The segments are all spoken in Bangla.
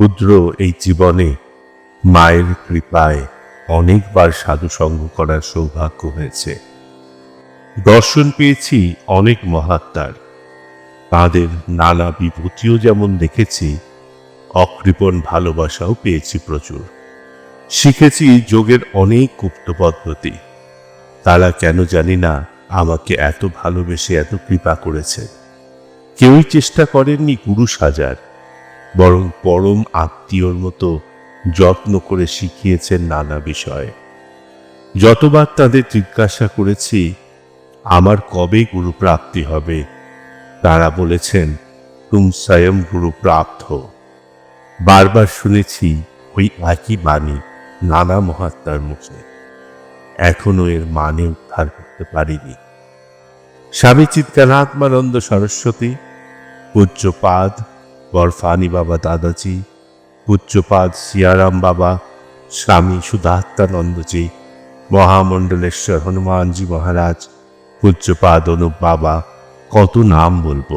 ক্ষুদ্র এই জীবনে মায়ের কৃপায় অনেকবার সাধুসঙ্গ করার সৌভাগ্য হয়েছে। দর্শন পেয়েছি অনেক মহাত্মার। তাদের নানা বিভূতিও যেমন দেখেছি, অকৃপণ ভালোবাসাও পেয়েছি প্রচুর। শিখেছি যোগের অনেক গুপ্ত পদ্ধতি। তারা কেন জানি না আমাকে এত ভালোবেসে এত কৃপা করেছে। কেউই চেষ্টা করেননি গুরু সাজার। বরং পরম আত্মীয়র মতো যত্ন করে শিখিয়েছেন নানা বিষয়ে। যতবার তাদের জিজ্ঞাসা করেছি, আমার কবে গুরু প্রাপ্তি হবে? তারা বলেছেন, তুম স্বয়ং গুরু প্রাপ্ত। বারবার শুনেছি ওই একই বাণী নানা মহাত্মার মুখে। এখনও এর মানে উদ্ধার করতে পারিনি। স্বামী চিৎকারাত্মানন্দ সরস্বতী, পূজ্যপাদ বরফানি বাবা দাদাজি, পূজ্যপাদ সিয়ারাম বাবা, স্বামী সুধাত্মানন্দজি, মহামণ্ডলেশ্বর হনুমানজি মহারাজ, পূজ্যপাদ অনুপ বাবা, কত নাম বলব।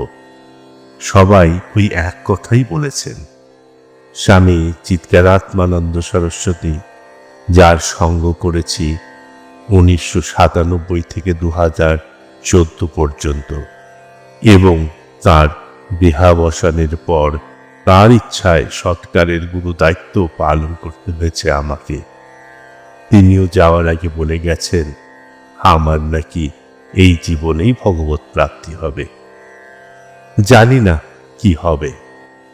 সবাই ওই এক কথাই বলেছেন। স্বামী চিৎকারাত্মানন্দ সরস্বতী, যার সঙ্গ করেছি উনিশশো সাতানব্বই থেকে দু হাজার চোদ্দ পর্যন্ত, এবং তার দেহাবসানের পর তার ইচ্ছায় সৎকারের গুরু দায়িত্ব পালন করতে হয়েছে আমাকে। তিনিও যাওয়ার আগে বলে গেছেন, আমার নাকি এই জীবনেই ভগবত প্রাপ্তি হবে। জানি না কি হবে,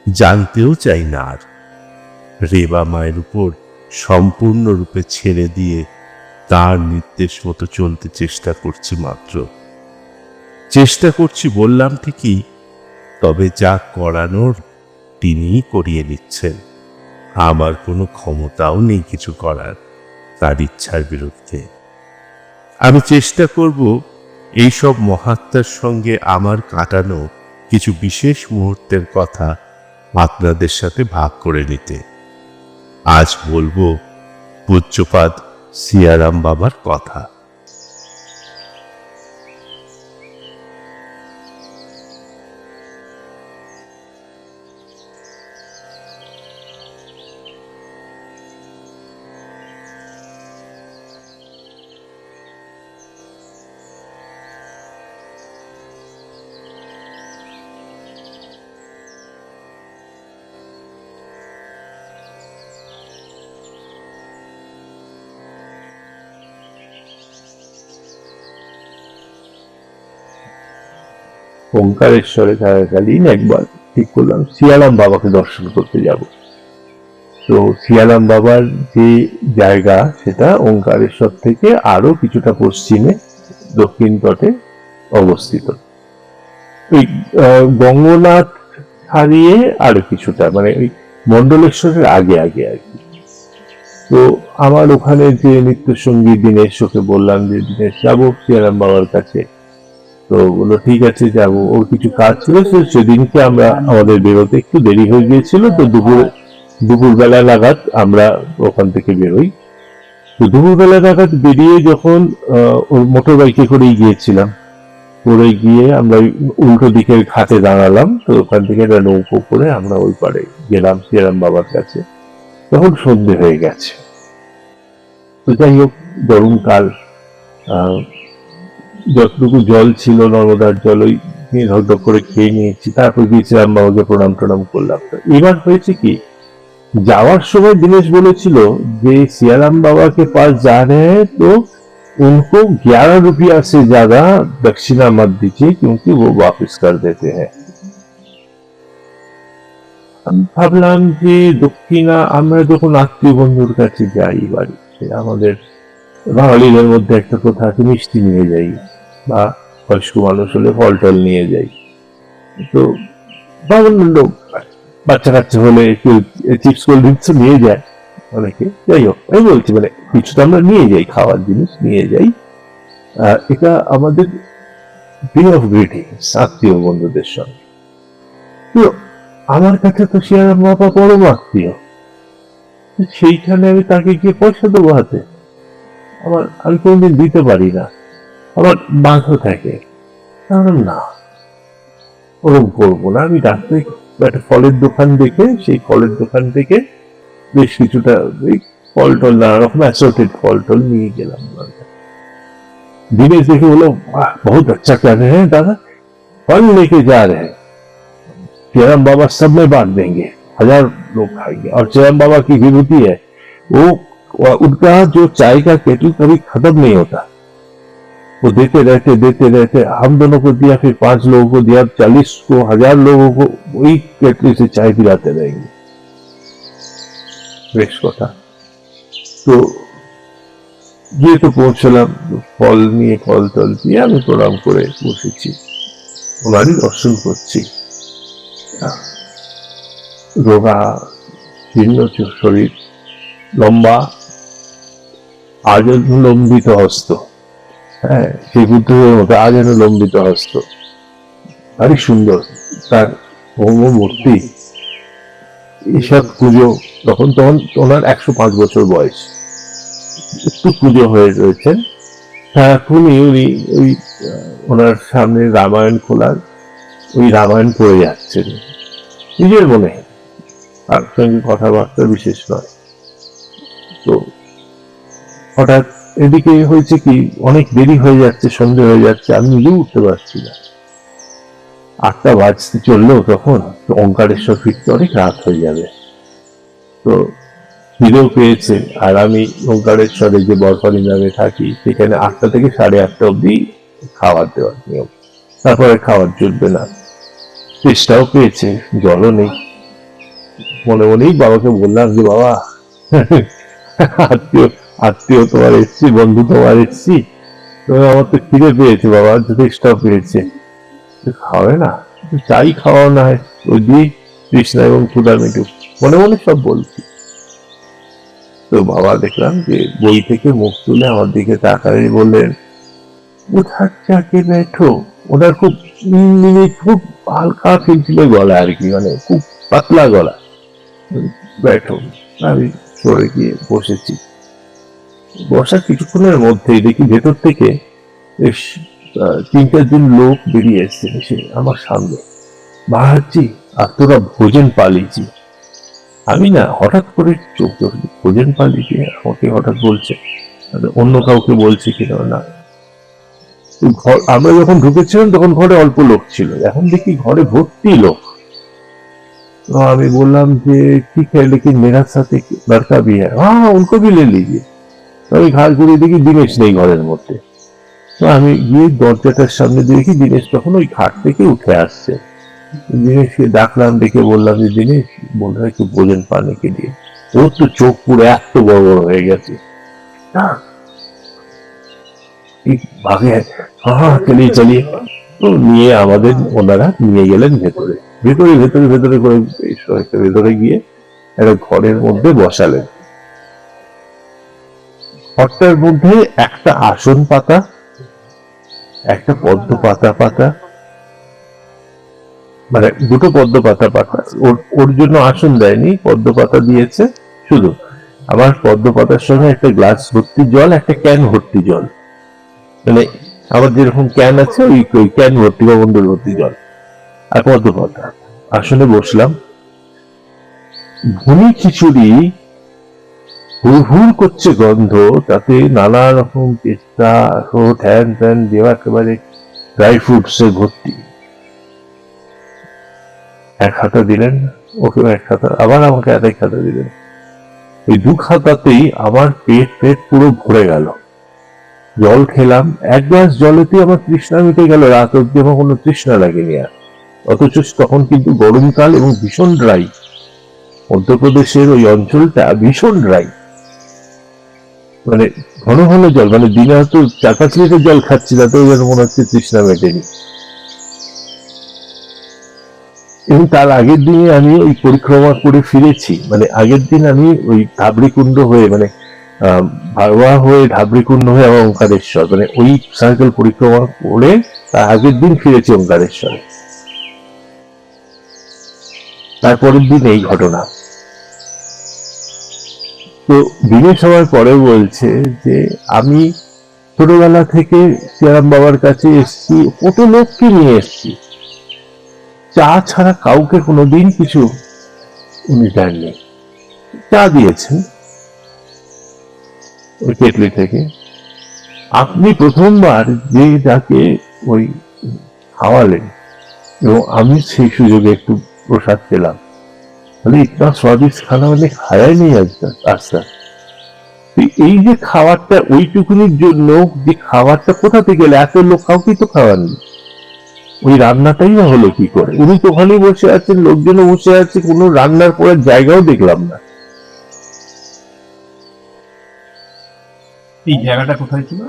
জানতেও চাই না আর। রেবা মায়ের উপর সম্পূর্ণরূপে ছেড়ে দিয়ে তার নির্দেশ মতো চলতে চেষ্টা করছি মাত্র। চেষ্টা করছি, বললাম ঠিকই তবে যা করানোর তিনিই করিয়ে নিচ্ছেন। আমার কোনো ক্ষমতাও নেই কিছু করার, তার ইচ্ছার বিরুদ্ধে। আমি চেষ্টা করব এইসব মহাত্মার সঙ্গে আমার কাটানো কিছু বিশেষ মুহূর্তের কথা আপনাদের সাথে ভাগ করে নিতে। আজ বলব, পূজ্যপাদ সিয়ারাম বাবার কথা। ওঙ্কারেশ্বরে থাকাকালীন একবার ঠিক করলাম, শিয়ালাম বাবাকে দর্শন করতে যাব। তো শিয়ালাম বাবার যে জায়গা, সেটা ওঙ্কারেশ্বর থেকে আরও কিছুটা পশ্চিমে, দক্ষিণ তটে অবস্থিত। ওই গঙ্গনাথ ছাড়িয়ে আরও কিছুটা মানে ওই মন্ডলেশ্বরের আগে আগে আর কি। তো আমার ওখানে যে নৃত্যসঙ্গী দিনেশ, ওকে বললাম যে, দিনেশ, যাব সিয়ারাম বাবার কাছে। তো বলল, ঠিক আছে, যাব। ওর কিছু কাজ ছিল সেদিনকে আমরা আমাদের বেরোতে একটু দেরি হয়ে গিয়েছিল, তো দুপুর দুপুর বেলা নাগাদ আমরা ওখান থেকে বেরোই। তো দুপুর বেলা নাগাদ বেরিয়ে যখন ওর মোটর বাইকে করেই গিয়েছিলাম। করে গিয়ে আমরা উল্টো দিকের ঘাটে দাঁড়ালাম, তো ওখান থেকে একটা নৌকো করে আমরা ওই পারে গেলাম শ্রীরাম বাবার কাছে। তখন সন্ধে হয়ে গেছে। তো যাই হোক, গরমকাল যতটুকু জল ছিল নর্মদার জল ওই নিয়ে ধকধক করে খেয়ে নিয়েছি তারপর গিয়েছিলাম বাবাকে প্রণাম টনাম করলাম তো এবার হয়েছে কি যাওয়ার সময় দিনেশ বলেছিল যে सियाराम बाबा के पास जा रहे हैं तो उनको ग्यारह रुपया से ज्यादा दक्षिणा मत दीजिए क्योंकि वो वापस कर देते हैं আমি ভাবলাম যে দক্ষিণা আমরা যখন আত্মীয় বন্ধুর কাছে যাই বাড়িতে আমাদের বাঙালিদের মধ্যে একটা প্রথা আছে, মিষ্টি নিয়ে যাই বা বয়স্ক মানুষ হলে ফল টল নিয়ে যাই। তো বাঙালি লোক, বাচ্চা কাচ্চা হলে একটু চিপস, কোল্ড ড্রিঙ্কস নিয়ে যায় অনেকে। যাই হোক, আমি বলছি মানে কিছু তো আমরা নিয়ে যাই, খাওয়ার জিনিস নিয়ে যাই। এটা আমাদের ডে অফ গ্রিটিংস আত্মীয় বন্ধুদের সঙ্গে। তো আমার কাছে তো সে শিয়ারাম বাবা পরম আত্মীয়। সেইখানে আমি তাকে গিয়ে পয়সা দেবো হাতে। আমার আমি কোনদিন দিতে পারি না আমার বাঁধও থাকে আমি বললাম, না ওরকম করবো না আমি রাত্রে একটা ফলের দোকান দেখে সেই ফলের দোকান থেকে বেশ কিছুটা ওই ফল টল নানা রকম অ্যাসোটেড ফল টল নিয়ে গেলাম ওনার কাছে। दिनेश देखे बोलो वाह बहुत अच्छा कर रहे हैं दादा फल लेके जा रहे हैं चेरम बाबा सब में बांट देंगे हजार लोग खाएंगे और चेरम बाबा की विभूति है वो वो- उनका जो चाय का केटल कभी खत्म नहीं होता वो देते रहते देते रहते हम दोनों को दिया फिर पांच लोगों को दिया चालीस को हजार लोगों को वही केटली से चाय पिलाते रहेंगे বেশ কথা তো গিয়ে তো পৌঁছলাম ফল নিয়ে ফল টল দিয়ে আমি প্রণাম করে বসেছি ওনারই দর্শন করছি রোগা শীর্ণ চ- শরীর লম্বা আজ লম্বিত হস্ত। হ্যাঁ সেই বুদ্ধদের মতো আজ লম্বিত হস্ত। ভারী সুন্দর, তার ভৌম মূর্তি এইসব পুজো, তখন তখন ওনার একশো পাঁচ বছর বয়স। একটু পুজো হয়ে রয়েছেন। এখনই উনি ওই ওনার সামনে রামায়ণ খোলার, ওই রামায়ণ পড়ে যাচ্ছেন। নিজের মনে। তার সঙ্গে কথাবার্তা বিশেষ নয়। তো হঠাৎ এদিকে হয়েছে কি, অনেক দেরি হয়ে যাচ্ছে, সন্ধে হয়ে যাচ্ছে, আমি নিজেও উঠতে পারছি না। আটটা বাজতে চলল তখন, তো ওঙ্কারেশ্বর ফিরতে অনেক রাত হয়ে যাবে। তো খিদেও পেয়েছে, আর আমি ওঙ্কারেশ্বরে যে বরফানি নামে থাকি, সেখানে আটটা থেকে সাড়ে আটটা অবধি খাবার দেওয়ার নিয়ম। তারপরে খাবার জুটবে না। চেষ্টাও পেয়েছে, জলও নেই। মনে মনেই বাবাকে বললাম যে, বাবা আত্মীয় আত্মীয় তোমার এসছি, বন্ধু তোমার এসছি। তো আমার তো খিদে পেয়েছে বাবা চেষ্টাও পেয়েছে। খাবে না চাই খাওয়া না হয়। ওই দিয়ে তৃষ্ণা এবং ক্ষুদার মিটু মনে মনে সব বলছি। তো বাবা দেখলাম যে বই থেকে মুখ তুলে আমার দিকে তাকাই বললেন উঠার চাকে বেঠো ওনার খুব খুব হালকা ফিলছিল গলা আর কি মানে খুব পাতলা গলা। বেঠো আমি সরে গিয়ে বসেছি। বসার কিছুক্ষণের মধ্যেই দেখি ভেতর থেকে বেশ আহ, তিন চারজন লোক বেরিয়ে এসছে এসে আমার সামনে বাহাচ্ছি আর তোরা ভোজন পালিয়েছি আমি না হঠাৎ করে চোখ ধরলি ভোজন পালিয়েছি আমাকে হঠাৎ বলছে আর অন্য কাউকে বলছে কিনা না তো ঘর আমরা যখন ঢুকেছিলাম তখন ঘরে অল্প লোক ছিল এখন দেখি ঘরে ভর্তি লোক तो আমি বললাম যে ঠিক है लेकिन मेरा साथ एक लड़का भी है हाँ उनको भी ले लीजिए তো আমি ঘাড় ঘুরিয়ে দেখি দিনেশ নেই ঘরের মধ্যে। তো আমি গিয়ে দরজাটার সামনে দেখি দিনেশ তখন ওই ঘাট থেকে উঠে আসছে। দিনেশকে ডাকলাম, ডেকে বললাম যে, দিনেশ বললাম একটু ভোজন পানিকে দিয়ে। ওর তো চোখ পুরো এত বড় বড় হয়ে গেছে। নিয়ে আমাদের ওনারা নিয়ে গেলেন ভেতরে। ভেতরে ভেতরে ভেতরে করে ভেতরে গিয়ে একটা ঘরের মধ্যে বসালেন। ঘরটার মধ্যে একটা আসন পাতা, একটা পদ্ম পাতা পাতা মানে দুটো পদ্ম পাতা পাতা। ওর জন্য আসন দেয়নি, পদ্ম পাতা দিয়েছে শুধু। আমার পদ্ম পাতার সঙ্গে একটা গ্লাস ভর্তি জল, একটা ক্যান ভর্তি জল। মানে আমার যেরকম ক্যান আছে, ওই ওই ক্যান ভর্তি বা বন্ধুর ভর্তি জল। আর পদ্ম পাতা। আসনে বসলাম। ভুনি খিচুড়ি হুড় হুড় করছে গন্ধ, তাতে নানা রকম পেস্তা হ্যান ত্যান দেওয়া একেবারে ড্রাই ফ্রুটসে ভর্তি। এক হাতা দিলেন ওকে এক খাতা আবার আমাকে এক খাতা দিলেন। ওই দু খাতাতেই আমার পেট পেট পুরো ভরে গেল। জল খেলাম, এক গ্লাস জলেতে আমার তৃষ্ণা মিটে গেল, রাত অব্দি আমার কোনো তৃষ্ণা লাগেনি আর। অথচ তখন কিন্তু গরমকাল এবং ভীষণ ড্রাই মধ্যপ্রদেশের ওই অঞ্চলটা ভীষণ ড্রাই মানে ঘন ঘন জল মানে দিনে হয়তো চার পাঁচ লিটার জল খাচ্ছি, তাতেও যেন মনে হচ্ছে তৃষ্ণা মেটেনি। এবং তার আগের দিনে আমি ওই পরিক্রমা করে ফিরেছি। মানে আগের দিন আমি ওই ধাবড়িকুণ্ড হয়ে মানে ভারোয়া হয়ে ধাবড়িকুণ্ড হয়ে আমার ওঙ্কারেশ্বর মানে ওই সার্কেল পরিক্রমা করে তার আগের দিন ফিরেছি ওঙ্কারেশ্বরে। তারপরের দিন এই ঘটনা। তো দিনের সময় পরে বলছে যে, আমি ছোটবেলা থেকে সিয়ারাম বাবার কাছে এসছি কত লোককে নিয়ে এসছি। চা ছাড়া কাউকে কোনোদিন কিছু উনি দেননি। চা দিয়েছেন ওই কেটলি থেকে। আপনি প্রথমবার যে যাকে ওই খাওয়ালেন, এবং আমি সেই সুযোগে একটু প্রসাদ পেলাম। মানে ইতনা স্বাদিষ্ট খানা মানে খায়াই নেই তক তো এই যে খাবারটা ওইটুকুনির জন্য যে খাবারটা কোথা থেকে এলো? এত লোক কাউকেই তো খাওয়াননি। ওই রান্নাটাই না হলো কি করে? উনি তো ওখানেই বসে আছেন লোকজনও বসে আছে কোনো রান্নার করার জায়গাও দেখলাম না। এই জায়গাটা কোথায় ছিল?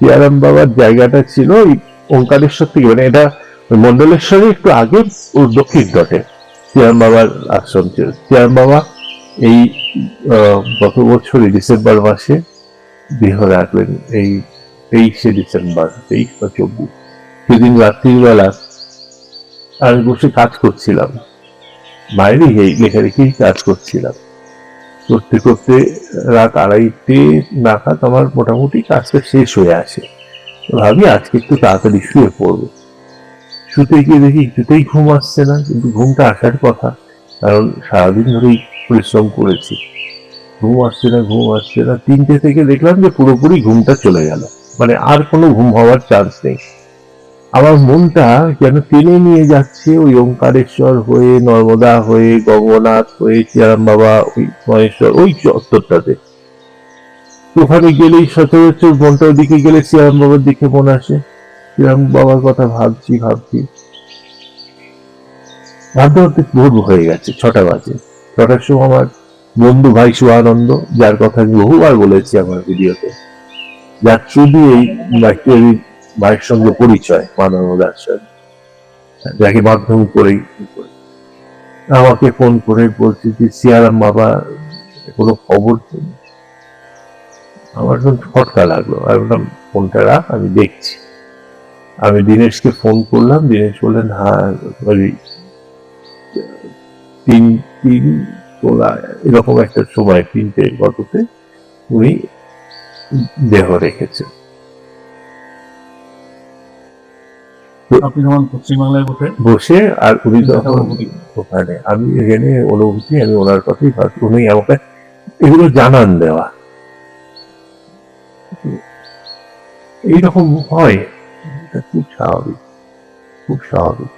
সিয়ারাম বাবার জায়গাটা ছিল ওই ওঙ্কারেশ্বর থেকে মানে এটা ওই মন্ডলেশ্বরে একটু আগে ওর দক্ষিণ তটে। সিয়ারাম বাবার আশ্রম ছিল। সিয়ারাম বাবা এই গত বছরই ডিসেম্বর মাসে দেহ রাখলেন এই তেইশে ডিসেম্বর, তেইশ বা চব্বিশ। সেদিন রাত্রিবেলা আমি বসে কাজ করছিলাম। বাইরে এই লেখালেখি কাজ করছিলাম। করতে করতে রাত আড়াইটে নাগাদ আমার মোটামুটি কাজটা শেষ হয়ে আসে। ভাবি আজকে একটু তাড়াতাড়ি শুয়ে পড়ব। শুতে গিয়ে দেখি কিছুতেই ঘুম আসছে না, কিন্তু ঘুমটা আসার কথা, কারণ সারাদিন ধরেই পরিশ্রম করেছি। ঘুম আসছে না, ঘুম আসছে না, তিনটে থেকে দেখলাম যে পুরোপুরি ঘুমটা চলে গেল। মানে আর কোনো ঘুম হওয়ার চান্স নেই। আমার মনটা যেন টেনে নিয়ে যাচ্ছে ওই ওঙ্কারেশ্বর হয়ে, নর্মদা হয়ে, গঙ্গনাথ হয়ে চিয়ারাম বাবা, ওই মহেশ্বর, ওই চত্বরটাতে ওখানে গেলেই সচরাচর মনটা ওদিকে গেলে শ্রীরাম বাবার দিকে মনে আসে। শ্রীরাম বাবার কথা ভাবছি ভাবছি। ভাবতে ভাবতে ভোর হয়ে গেছে, ছটা বাজে। ছটার সময় আমার বন্ধু ভাই সুয়ানন্দ, যার কথা আমি বহুবার বলেছি আমার ভিডিওতে, যার দিয়েই ব্যক্তির ভাইয়ের সঙ্গে পরিচয় মানব দাসের যাকে মাধ্যম করেই আমাকে ফোন করে বলছে যে, সিয়ারাম বাবা, কোনো খবর নেই আমার ফটকা লাগল। বললাম, ফোনটা রাখ, আমি দেখছি। আমি দিনেশকে ফোন করলাম দিনেশ বললেন হ্যাঁ ওই তিন তিন তোলা এরকম একটা সময় তিনটে গততে উনি দেহ রেখেছেন। আপনি যখন পশ্চিমবাংলায় বসে বসে আর উনি তখন অনুভূতি। ওখানে আমি এখানে অনুভূতি আমি ওনার কথাই ভাবছি উনি আমাকে এগুলো জানান দেওয়া। এইরকম হয়। এটা খুব স্বাভাবিক খুব স্বাভাবিক